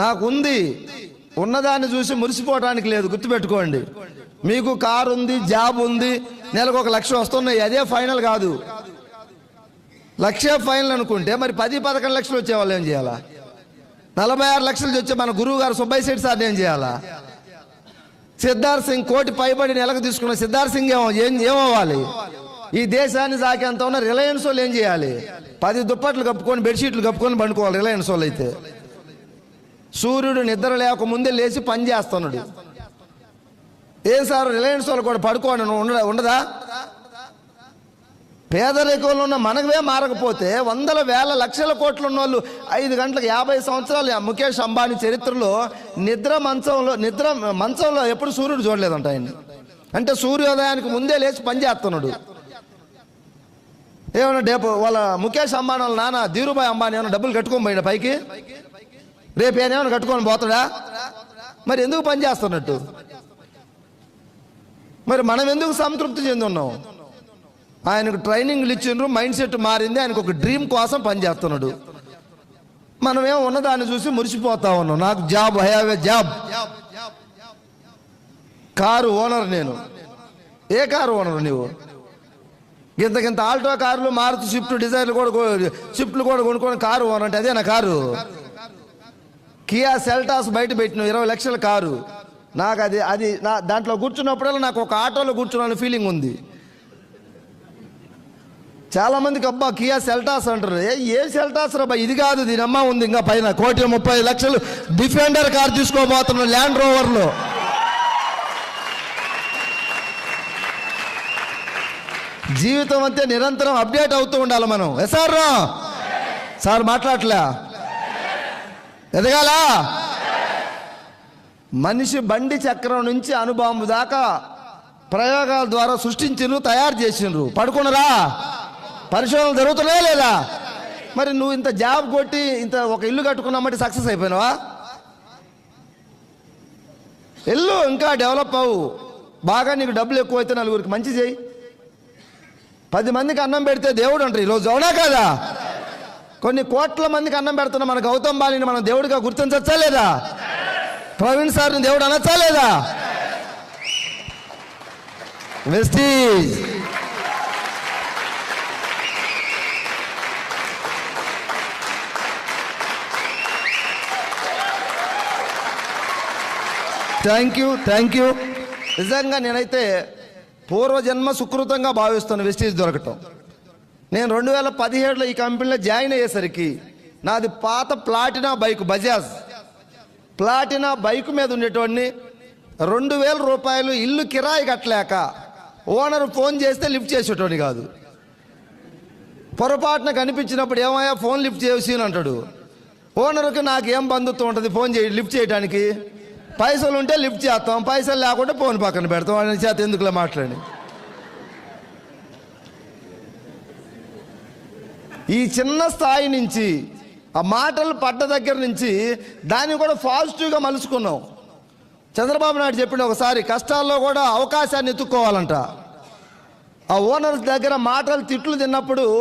నాకుంది. ఉన్నదాన్ని చూసి మురిసిపోవటానికి లేదు గుర్తుపెట్టుకోండి. మీకు కారు ఉంది జాబ్ ఉంది నెలకు ఒక లక్ష వస్తున్నాయి అదే ఫైనల్ కాదు. లక్ష ఫైనల్ అనుకుంటే మరి పది పదకొండు లక్షలు వచ్చేవాళ్ళు ఏం చేయాలా? నలభై ఆరు లక్షలు వచ్చే మన గురువు గారు సుబ్బయ్య శెట్టి సార్ ఏం చేయాలా? సిద్ధార్థ్ సింగ్ కోటి పైబడి నెలకు తీసుకున్న సిద్ధార్థ్ సింగ్ ఏమో ఏం ఏమవ్వాలి? ఈ దేశాన్ని సాకేంత ఉన్న రిలయన్స్ వాళ్ళు ఏం చేయాలి? పది దుప్పట్లు కప్పుకొని బెడ్షీట్లు కప్పుకొని పండుకోవాలి రిలయన్స్ వాళ్ళు అయితే సూర్యుడు నిద్ర లేక ముందే లేచి పని చేస్తున్నాడు. ఏం సార్ రిలయన్స్ వాళ్ళు కూడా పడుకోండి ఉండ ఉండదా? పేదరికంలో ఉన్న మనమే మారకపోతే వందల వేల లక్షల కోట్లు ఉన్న వాళ్ళు ఐదు గంటలకు యాభై సంవత్సరాలు ముఖేష్ అంబానీ చరిత్రలో నిద్ర మంచంలో నిద్ర మంచంలో ఎప్పుడు సూర్యుడు చూడలేదంట ఆయన అంటే సూర్యోదయానికి ముందే లేచి పని చేస్తున్నాడు. ఏమన్నా డేపు వాళ్ళ ముఖేష్ అంబానీ వాళ్ళ నాన్న ధీరుభాయ్ అంబానీ ఏమైనా డబ్బులు కట్టుకొని పోయిన పైకి? రేపు ఆయన కట్టుకొని పోతాడా? మరి ఎందుకు పని చేస్తున్నట్టు? మరి మనం ఎందుకు సంతృప్తి చెందున్నాం? ఆయనకు ట్రైనింగ్లు ఇచ్చిండ్రు మైండ్ సెట్ మారింది ఆయనకు ఒక డ్రీమ్ కోసం పనిచేస్తున్నాడు మనమేం ఉన్నదాన్ని చూసి మురిసిపోతా ఉన్నాం. నాకు job I have a job car owner నేను. ఏ కారు ఓనర్ నీవు? గింతకింత ఆల్టో కార్లు మారుతు స్విఫ్ట్ డిజైర్లు కూడా స్విఫ్ట్లు కూడా కొనుక్కొని కారు ఓనర్ అంటే అదే నా కారు? కియా సెల్టాస్ బయట పెట్టిన ఇరవై లక్షల కారు. నాకు అది అది నా దాంట్లో కూర్చున్నప్పుడల్లా నాకు ఒక ఆటోలో కూర్చున్నాను ఫీలింగ్ ఉంది. చాలామందికి అబ్బా కియా సెల్టాస్ అంటారు. ఏ ఏ సెల్టాస్ రా ఇది కాదు దీని అమ్మ ఉంది ఇంకా పైన. కోటి ముప్పై లక్షలు డిఫెండర్ కార్ తీసుకోబోతున్న ల్యాండ్ రోవర్లో జీవితం అంతే నిరంతరం అప్డేట్ అవుతూ ఉండాలి మనం. ఎసార్ రా? సార్ మాట్లాడలే ఎదగాలా? మనిషి బండి చక్రం నుంచి అనుభవం దాకా ప్రయోగాల ద్వారా సృష్టించిండ్రు తయారు చేసిండ్రు పడుకునరా? పరిశోధనలు జరుగుతున్నాయా లేదా? మరి నువ్వు ఇంత జాబ్ కొట్టి ఇంత ఒక ఇల్లు కట్టుకున్నామంటే సక్సెస్ అయిపోయినావా? ఇల్లు ఇంకా డెవలప్ అవ్వు. బాగా నీకు డబ్బులు ఎక్కువైతే నలుగురికి మంచి చేయి. పది మందికి అన్నం పెడితే దేవుడు అంటారు. ఈరోజు అవునా కదా? కొన్ని కోట్ల మందికి అన్నం పెడుతున్న మన గౌతమ్ బాలిని మనం దేవుడిగా గుర్తించచ్చా లేదా? ప్రవీణ్ సార్ని దేవుడు అనొచ్చా లేదా? Vestige. Thank you thank you నిజంగా నేనైతే పూర్వజన్మ సుకృతంగా భావిస్తాను వెస్టీజ్ దొరకటం. నేను రెండు వేల పదిహేడులో ఈ కంపెనీలో జాయిన్ అయ్యేసరికి నాది పాత Platina bike Bajaj. Platina bike మీద ఉండేటోడిని రెండు వేల రూపాయలు ఇల్లు కిరాయి కట్టలేక ఓనర్ ఫోన్ చేస్తే లిఫ్ట్ చేసేటోని కాదు. పొరపాటున కనిపించినప్పుడు ఏమయ్యా ఫోన్ లిఫ్ట్ చేసి అని అంటాడు. ఓనర్కి నాకు ఏం బంధుత్వం ఉంటుంది ఫోన్ చేయి లిఫ్ట్ చేయడానికి పైసలు ఉంటే లిఫ్ట్ చేస్తాం పైసలు లేకుంటే ఫోన్ పక్కన పెడతాం అని చేత ఎందుకులా మాట్లాడి. ఈ చిన్న స్థాయి నుంచి ఆ మాటలు పడ్డ దగ్గర నుంచి దాన్ని కూడా పాజిటివ్గా మలుచుకున్నాం. చంద్రబాబు నాయుడు చెప్పిన ఒకసారి కష్టాల్లో కూడా అవకాశాన్ని ఎత్తుక్కోవాలంట. ఆ ఓనర్ దగ్గర మాటలు తిట్లు తిన్నప్పుడు